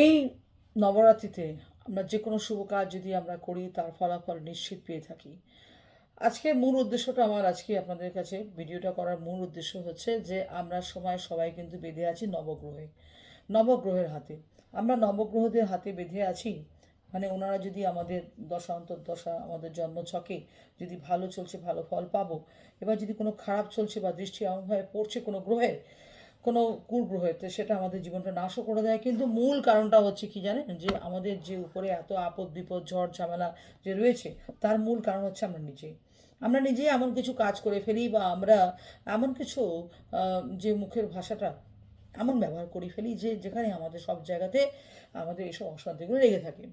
এই নবরাত্রিতে আমরা যে কোনো শুভ কাজ যদি আমরা করি, তার ফলাফল নিশ্চিত পেয়ে থাকি। আজকে মূল উদ্দেশ্যটা আমার আজকে আপনাদের কাছে। ভিডিওটা করার মূল উদ্দেশ্য হচ্ছে যে, আমরা সময় সবাই কিন্তু বেঁধে আছি নবগ্রহে, নবগ্রহের হাতে। আমরা নবগ্রহদের হাতে বেঁধে আছি মানে ওনারা যদি আমাদের দশা আমাদের জন্মছকে যদি ভালো চলছে, ভালো ফল পাবো, এবার যদি কোনো খারাপ চলছে বা দৃষ্টি এমনভাবে পড়ছে কোনো গ্রহের কোনো কুগ্রহেতে সেটা আমাদের জীবনটা নাশও করে দেয়। কিন্তু মূল কারণটা হচ্ছে কি জানেন? যে আমাদের যে উপরে এত আপদ বিপদ, ঝড়, ঝামেলা যে রয়েছে, তার মূল কারণ হচ্ছে আমরা নিজেই। আমরা নিজেই এমন কিছু কাজ করে ফেলি বা আমরা এমন কিছু যে মুখের ভাষাটা এমন ব্যবহার করে ফেলি যে যেখানে আমাদের সব জায়গাতে আমাদের এইসব অশান্তিগুলো লেগে থাকে।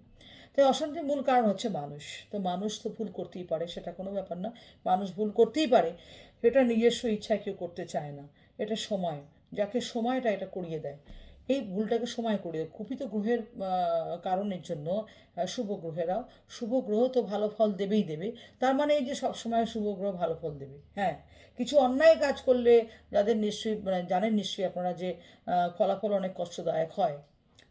তাই অশান্তির মূল কারণ হচ্ছে মানুষ। তো মানুষ তো ভুল করতেই পারে, সেটা কোনো ব্যাপার না। মানুষ ভুল করতেই পারে। এটা নিজস্ব ইচ্ছায় কেউ করতে চায় না। এটা সময়। যাকে সময়টা এটা করিয়ে দেয়। এই ভুলটাকে সময় করিয়ে দেয়। কুপিত গ্রহের কারণের জন্য শুভ গ্রহেরাও, শুভ গ্রহ তো ভালো ফল দেবেই দেবে। তার মানে এই যে সবসময় শুভ গ্রহ ভালো ফল দেবে। হ্যাঁ কিছু অন্যায় কাজ করলে যাদের নিশ্চয়ই মানে জানেন নিশ্চয়ই আপনারা যে ফলাফল অনেক কষ্টদায়ক হয়।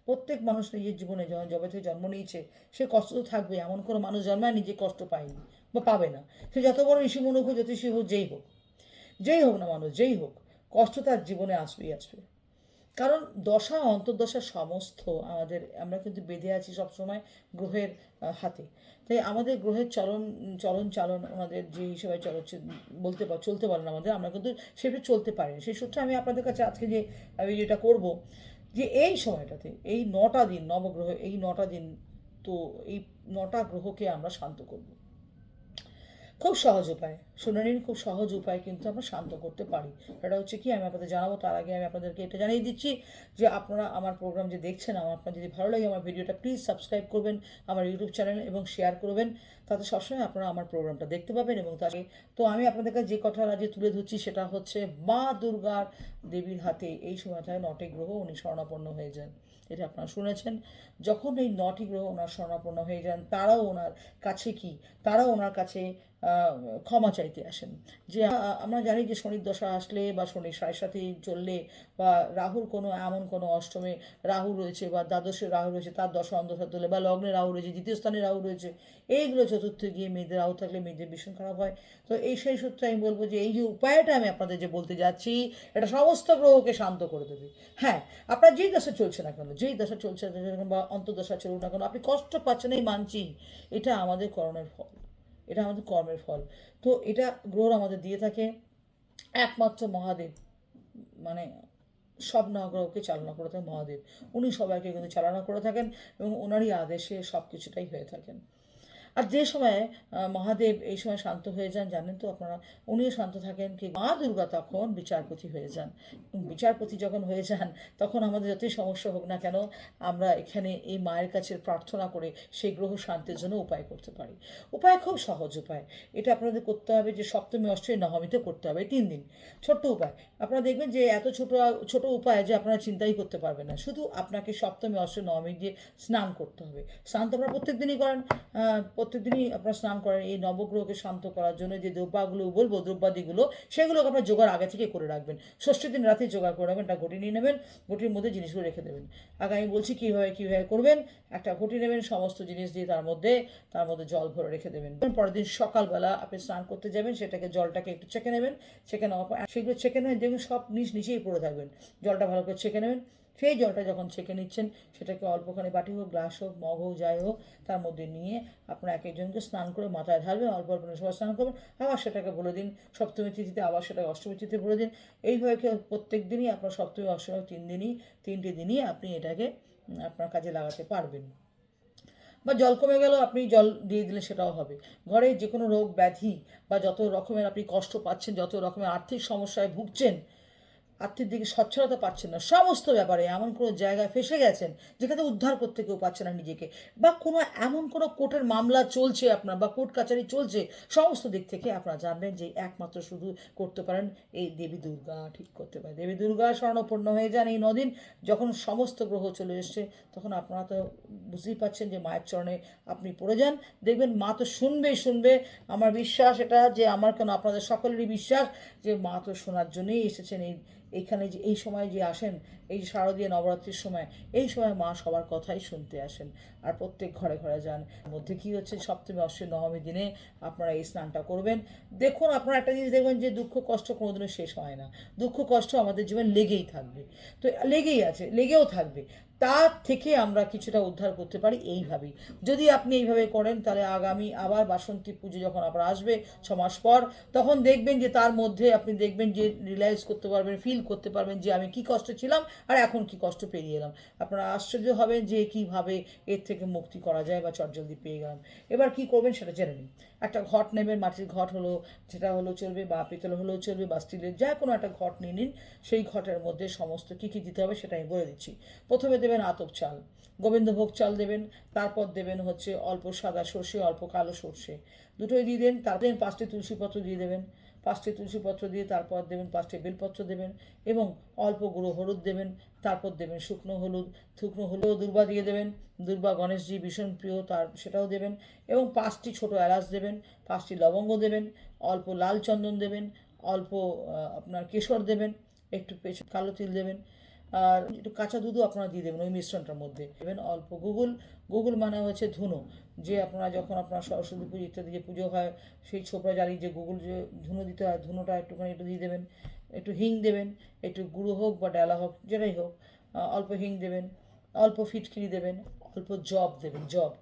প্রত্যেক মানুষ নিজের জীবনে জবে থেকে জন্ম নিয়েছে, সে কষ্ট তো থাকবে। এমন কোনো মানুষ জন্মায় নিজে কষ্ট পায়নি বা পাবে না। সে যত বড় ঋষি মনুখ হোক, জ্যোতিষী হোক, যেই হোক যেই হোক না মানুষ যেই হোক কষ্ট তার জীবনে আসবেই আসবে। কারণ দশা, অন্তর্দশা সমস্ত আমাদের, আমরা কিন্তু বেঁধে আছি সবসময় গ্রহের হাতে। তাই আমাদের গ্রহের চলন চলন চালন ওনাদের যে হিসেবে চলছে, বলতে পার চলতে পারেন আমাদের, আমরা কিন্তু সেভাবে চলতে পারি। সেই সূত্রে আমি আপনাদের কাছে আজকে যে, আমি যেটা করব, যে এই সময়টাতে, এই নটা দিন, নবগ্রহ, এই নটা দিন, তো এই নটা গ্রহকে আমরা শান্ত করব। খুব সহজ উপায়। শুনে নিন খুব সহজ উপায় কিন্তু আমরা শান্ত করতে পারি। সেটা হচ্ছে কি, আমি আপনাদের জানাব, তার আগে আমি আপনাদেরকে এটা জানিয়ে দিচ্ছি যে আপনারা আমার প্রোগ্রাম যে দেখছেন, আমার আপনার যদি ভালো লাগে আমার ভিডিওটা প্লিজ সাবস্ক্রাইব করবেন, আমার ইউটিউব চ্যানেল এবং শেয়ার করবেন। তাতে সবসময় আপনারা আমার প্রোগ্রামটা দেখতে পাবেন এবং তাকে তো আমি আপনাদের কাছে যে কথা আজ তুলে ধরছি সেটা হচ্ছে মা দুর্গার দেবীর হাতে এই সময়টায় নটি গ্রহ উনি স্বর্ণাপন্ন হয়ে যান। এটা আপনারা শুনেছেন। যখন এই নটি গ্রহ ওনার স্বর্ণাপন্ন হয়ে যান, তারাও ওনার কাছে কি? তারাও ওনার কাছে ক্ষমা চাইতে আসেন। যে আমরা জানি যে শনির দশা আসলে বা শনির সাড়ে সাথে চললে বা রাহুর কোনো, এমন কোনো অষ্টমে রাহু রয়েছে বা দ্বাদশে রাহু রয়েছে, তার দশা অন্ধসা তোলে বা লগ্নে রাহু রয়েছে, দ্বিতীয় স্থানে রাহু রয়েছে, এইগুলো চতুর্থে গিয়ে মেয়েদের রাহু থাকলে মেয়েদের ভীষণ খারাপ হয়। তো এই সেই সূত্রে আমি বলব যে, এই যে উপায়টা আমি আপনাদের যে বলতে যাচ্ছি, এটা সমস্ত গ্রহকে শান্ত করে দেবে। হ্যাঁ আপনার যেই দশা চলছে না কেন, যেই দশা চলছে না কেন বা অন্তর্দশা চলুক না কেন, আপনি কষ্ট পাচ্ছেন, এই মানছি, এটা আমাদের করণের ফল। এটা আমাদের কর্মের ফল। তো এটা গ্রহ আমাদের দিয়ে থাকে। একমাত্র মহাদেব মানে সব নগ্রহকে চালনা করে থাকেন মহাদেব। উনি সবাইকে কিন্তু চালনা করে থাকেন এবং ওনারই আদেশে সব কিছুটাই হয়ে থাকেন। আর যে সময় মহাদেব এই সময় শান্ত হয়ে যান, জানেন তো আপনারা, উনিও শান্ত থাকেন, কি মা দুর্গা তখন বিচারপতি হয়ে যান। বিচারপতি যখন হয়ে যান, তখন আমাদের যতই সমস্যা হোক না কেন, আমরা এখানে এই মায়ের কাছে প্রার্থনা করে সেই গ্রহ শান্তির জন্য উপায় করতে পারি। উপায় খুব সহজ উপায়। এটা আপনাদের করতে হবে যে সপ্তমী, অষ্টমী, নবমীতে করতে হবে, তিন দিন। ছোট্ট উপায়। আপনারা দেখবেন যে এত ছোট ছোট উপায় যে আপনারা চিন্তাই করতে পারবেন না। শুধু আপনাকে সপ্তমী, অষ্টমী, নবমী দিয়ে স্নান করতে হবে। স্নান তো আপনারা প্রত্যেক দিনই করেন। আহ, প্রত্যেক দিনই আপনারা স্নান করেন এই নবগ্রহকে শান্ত করার জন্য যে দ্রব্যাগুলো বলব দ্রব্যাদিগুলো সেগুলোকে আপনার জোগাড় আগে থেকে করে রাখবেন। ষষ্ঠীর দিন রাতে জোগাড় করে রাখবেন একটা ঘটি নিয়ে নেবেন ঘটির মধ্যে জিনিসগুলো রেখে দেবেন। আগে আমি বলছি কীভাবে কীভাবে করবেন একটা ঘটি নেবেন সমস্ত জিনিস দিয়ে তার মধ্যে তার মধ্যে জল ভরে রেখে দেবেন। পরের দিন সকালবেলা আপনি স্নান করতে যাবেন সেটাকে জলটাকে একটু চেকে নেবেন চেকে নেওয়ার পর সেগুলো চেকে নেবেন দেখবেন সব নিচ নিচেই পড়ে থাকবেন। জলটা ভালো করে চেকে নেবেন সেই জলটা যখন ছেঁকে নিচ্ছেন, সেটাকে অল্পখানি বাটি হোক, গ্লাস হোক, মগ হোক, যাই হোক, তার মধ্যে নিয়ে আপনার এক একজনকে স্নান করে মাথায় ঢালবেন, অল্প অল্প সবাই স্নান করবেন, আবার সেটাকে বলে দিন, সপ্তমী তিথিতে আবার সেটাকে অষ্টমী তিথিতে বলে দিন। এইভাবে প্রত্যেক দিনই আপনার সপ্তমী, অষ্টমী, তিন দিনই, তিনটে দিনই আপনি এটাকে আপনার কাজে লাগাতে পারবেন। বা জল কমে গেলেও আপনি জল দিয়ে দিলে সেটাও হবে। ঘরে যে কোনো রোগ, ব্যাধি বা যত রকমের আপনি কষ্ট পাচ্ছেন, যত রকমের আর্থিক সমস্যায় ভুগছেন আর্থিক দিকে সচ্ছলতা পাচ্ছেন না। সমস্ত ব্যাপারে এমন কোনো জায়গায় ফেসে গেছেন যেখানে উদ্ধার করতে কেউ পাচ্ছে না নিজেকে। বা কোনো এমন কোনো কোর্টের মামলা চলছে আপনার বা কোর্ট কাছারি চলছে, সমস্ত দিক থেকে আপনারা জানবেন যে একমাত্র শুধু করতে পারেন এই দেবী দুর্গা। ঠিক করতে পারে। দেবী দুর্গা স্বর্ণপূর্ণ হয়ে যান এই নদিন। যখন সমস্ত গ্রহ চলে এসছে, তখন আপনারা তো বুঝতেই পাচ্ছেন যে মায়ের চরণে আপনি পড়ে যান। দেখবেন মা তো শুনবেই শুনবে। আমার বিশ্বাস এটা যে আমার কেন আপনাদের সকলেরই বিশ্বাস যে মা তো শোনার জন্যই এসেছেন এই এইখানে যে, এই সময় যে আসেন, এই যে শারদীয় নবরাত্রির সময়, এই সময় মা সবার কথাই শুনতে আসেন। আর প্রত্যেক ঘরে ঘরে যান। মধ্যে কি হচ্ছে, সপ্তমী, অষ্টমী, নবমী দিনে আপনারা এই স্নানটা করবেন। দেখুন, আপনারা একটা জিনিস দেখবেন যে, দুঃখ, কষ্ট কোনোদিনও শেষ হয় না। দুঃখ, কষ্ট আমাদের জীবন লেগেই থাকবে। তো লেগেই আছে, লেগেও থাকবে। তার থেকে আমরা কিছুটা উদ্ধার করতে পারি এইভাবেই। যদি আপনি এইভাবে করেন, তাহলে আগামী আবার বাসন্তী পুজো যখন আবার আসবে ছ মাস পর, তখন দেখবেন যে তার মধ্যে আপনি দেখবেন যে রিয়েলাইজ করতে পারবেন ফিল করতে পারবেন যে আমি কি কষ্ট ছিলাম আর এখন কি কষ্ট পেরিয়ে এলাম। আপনারা আশ্চর্য হবেন যে কীভাবে এর থেকে মুক্তি করা যায় বা চটজলদি পেয়ে গেলাম। এবার কি করবেন সেটা জেনে নিন। একটা ঘট নেবেন মাটির ঘট হলো সেটা হলো চলবে, বা পিতল হলেও চলবে, বা স্টিলের যা কোনো একটা ঘট নিয়ে নিন, সেই ঘটের মধ্যে সমস্ত কী কী দিতে হবে সেটা আমি বলে দিচ্ছি। প্রথমে দেবেন আতপ চাল, গোবিন্দভোগ চাল দেবেন, তারপর দেবেন হচ্ছে অল্প সাদা সর্ষে, অল্প কালো সর্ষে, দুটোই দিয়ে দেন, তারপর পাঁচটি তুলসীপত্র দিয়ে দেবেন পাঁচটি তুলসীপত্র দিয়ে তারপর দেবেন পাঁচটি বেলপত্র দেবেন এবং অল্প গুঁড়ো হলুদ দেবেন, তারপর দেবেন শুকনো হলুদ শুকনো হলুদ দুর্বা দিয়ে দেবেন, দুর্বা গণেশজি ভীষণ প্রিয় তার সেটাও দেবেন এবং পাঁচটি ছোট এলাচ দেবেন, পাঁচটি লবঙ্গ দেবেন, অল্প লাল চন্দন দেবেন, অল্প আপনার কেশর দেবেন, একটু কালো তিল দেবেন আর একটু কাঁচা দুধও আপনারা দিয়ে দেবেন ওই মিশ্রণটার মধ্যে। দেবেন অল্প গুগল গুগল মানে হচ্ছে ধুনো। যে আপনারা যখন আপনার সরস্বতী পুজো ইত্যাদি যে পুজো হয়, সেই ছোপরা জ্বালিয়ে যে গুগল যে ধুনো দিতে হয়, ধুনোটা একটুখানি একটু দিয়ে দেবেন। একটু হিং দেবেন, একটু গুঁড়ো হোক বা ডালা হোক, যেটাই হোক অল্প হিং দেবেন, অল্প ফিটকিরি দেবেন, অল্প জব দেবেন, জব।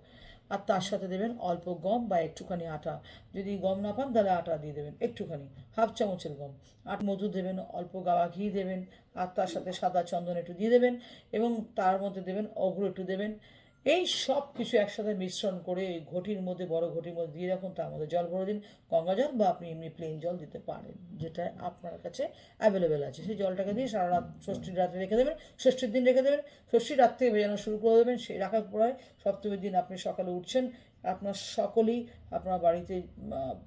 আর তার সাথে দেবেন অল্প গম বা একটুখানি আটা। যদি গম না পান, তাহলে আটা দিয়ে দেবেন একটুখানি, হাফ চামচের গম। আট মধু দেবেন, অল্প গাওয়া ঘি দেবেন, আর তার সাথে সাদা চন্দন একটু দিয়ে দেবেন, এবং তার মধ্যে দেবেন অগ্র একটু দেবেন। এই সব কিছু একসাথে মিশ্রণ করে ঘটির মধ্যে, বড় ঘটির মধ্যে দিয়ে রাখুন তার মধ্যে জল ভরে দিন। গঙ্গা জল বা আপনি এমনি প্লেন জল দিতে পারেন, যেটা আপনার কাছে অ্যাভেলেবেল আছে। সেই জলটাকে দিয়ে সারা রাত ষষ্ঠীর রাতে রেখে দেবেন, ষষ্ঠীর দিন রেখে দেবেন, ষষ্ঠীর রাত থেকে ভেজানো শুরু করে দেবেন। সেই রাখার পরে সপ্তমীর দিন আপনি সকালে উঠছেন, আপনার সকলেই আপনার বাড়িতে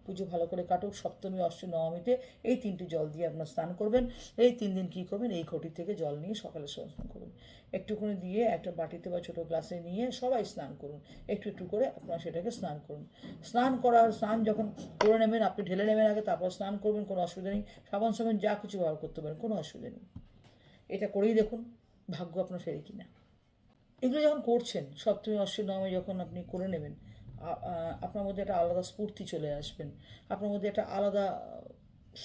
পুজো ভালো করে কাটুক। সপ্তমী, অষ্টমী, নবমীতে এই তিনটি জল দিয়ে আপনার স্নান করবেন। এই তিন দিন কী করবেন? এই ঘটি থেকে জল নিয়ে সকালে স্নান করবেন একটুখানি দিয়ে একটা বাটিতে বা ছোটো গ্লাসে নিয়ে সবাই স্নান করুন। একটু একটু করে আপনারা সেটাকে স্নান করুন। স্নান করার, স্নান যখন করে নেবেন, আপনি ঢেলে নেবেন আগে, তারপর স্নান করবেন, কোনো অসুবিধা নেই। সাবান সাবান যা কিছু ব্যবহার করতে পারেন, কোনো অসুবিধা নেই। এটা করেই দেখুন, ভাগ্য আপনার ফেরে কিনা। এগুলো যখন করছেন, সপ্তমী, অষ্টমী, নবমী যখন আপনি করে নেবেন আপনার মধ্যে একটা আলাদা স্ফূর্তি চলে আসবেন। আপনার মধ্যে একটা আলাদা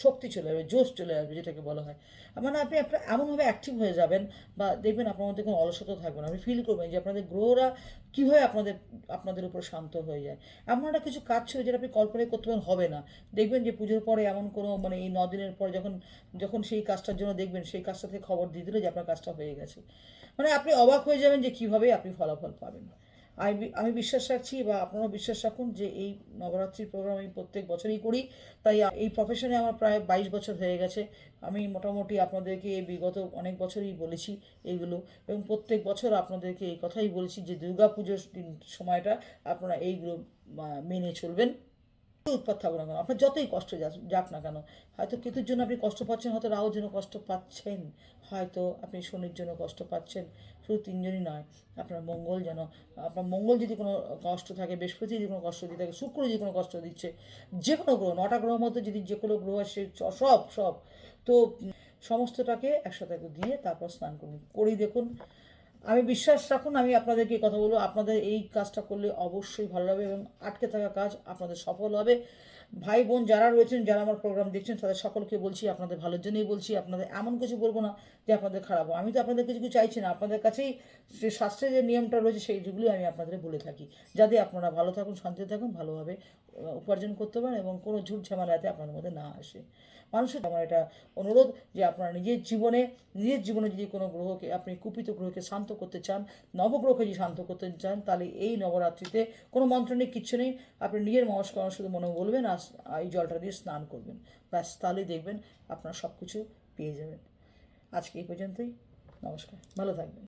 শক্তি চলে আসবে, জোশ চলে আসবে যেটাকে বলা হয়। মানে আপনি আপনার এমনভাবে অ্যাক্টিভ হয়ে যাবেন বা দেখবেন আপনার মধ্যে কোনো অলসতা থাকবে না। আপনি ফিল করবেন যে আপনাদের গ্রহরা কীভাবে আপনাদের আপনাদের উপর শান্ত হয়ে যায়। এমন একটা কিছু কাজ ছিল যেটা আপনি কল্পনাই করতে পারেন হবে না। দেখবেন যে পুজোর পরে এমন কোনো মানে এই দিনের পরে যখন যখন সেই কাজটার জন্য দেখবেন সেই কাজটা থেকে খবর দিয়ে দিল যে আপনার কাজটা হয়ে গেছে। মানে আপনি অবাক হয়ে যাবেন যে কীভাবে আপনি ফলাফল পাবেন। আমি আমি বিশ্বাস রাখছি বা আপনারাও বিশ্বাস রাখুন যে এই নবরাত্রির প্রোগ্রাম আমি প্রত্যেক বছরই করি। তাই এই প্রফেশনে আমার প্রায় বাইশ বছর হয়ে গেছে। আমি মোটামুটি আপনাদেরকে বিগত অনেক বছরই বলেছি এইগুলো এবং প্রত্যেক বছর আপনাদেরকে এই কথাই বলেছি যে দুর্গা পুজোর সময়টা আপনারা এইগুলো মেনে চলবেন। উৎপাত থাকুক না কেন? আপনার যতই কষ্ট যাক না কেন, হয়তো কেতুর জন্য আপনি কষ্ট পাচ্ছেন, হয়তো রাহুর জন্য কষ্ট পাচ্ছেন, হয়তো আপনি শনির জন্য কষ্ট পাচ্ছেন, শুধু তিনজনই নয়, আপনার মঙ্গল যেন, আপনার মঙ্গল যদি কোনো কষ্ট থাকে, বৃহস্পতি যদি কোনো কষ্ট দিয়ে থাকে, শুক্র যদি কোনো কষ্ট দিচ্ছে, যে কোনো গ্রহ, নটা গ্রহ মধ্যে যদি যে কোনো গ্রহ আসে সব সব, তো সমস্তটাকে একসাথে দিয়ে তারপর স্নান করুন। করেই দেখুন আমি বিশ্বাস রাখুন, আমি আপনাদেরকে কথা বলব আপনাদের এই কাজটা করলে অবশ্যই ভালো হবে এবং আটকে থাকা কাজ আপনাদের সফল হবে ভাই বোন যারা রয়েছেন, যারা আমার প্রোগ্রাম দেখছেন, তাদের সকলকে বলছি, আপনাদের ভালোর জন্যই বলছি, আপনাদের এমন কিছু বলব না যে আপনাদের খারাপ। আমি তো আপনাদের কিছু কিছু চাইছি না, আপনাদের কাছেই যে শাস্ত্রে যে নিয়মটা রয়েছে সেইগুলি আমি আপনাদের বলে থাকি, যাতে আপনারা ভালো থাকুন, শান্তিতে থাকুন, ভালোভাবে উপার্জন করতে পারেন এবং কোনো ঝুট ঝামেলাতে আপনাদের মধ্যে না আসে মানুষের আমার এটা অনুরোধ যে আপনারা নিজের জীবনে নিজের জীবনে যদি কোনো গ্রহকে, আপনি কুপিত গ্রহকে শান্ত করতে চান, নবগ্রহকে যদি শান্ত করতে চান, তাহলে এই নবরাত্রিতে কোনো মন্ত্র নেই, কিচ্ছু নেই। আপনি নিজের নমস্কার শুধু মনে বলবেন আর এই জলটা দিয়ে স্নান করবেন। ব্যাস, তাহলেই দেখবেন আপনারা সব কিছু পেয়ে যাবেন। আজকে এই পর্যন্তই। নমস্কার। ভালো থাকবেন।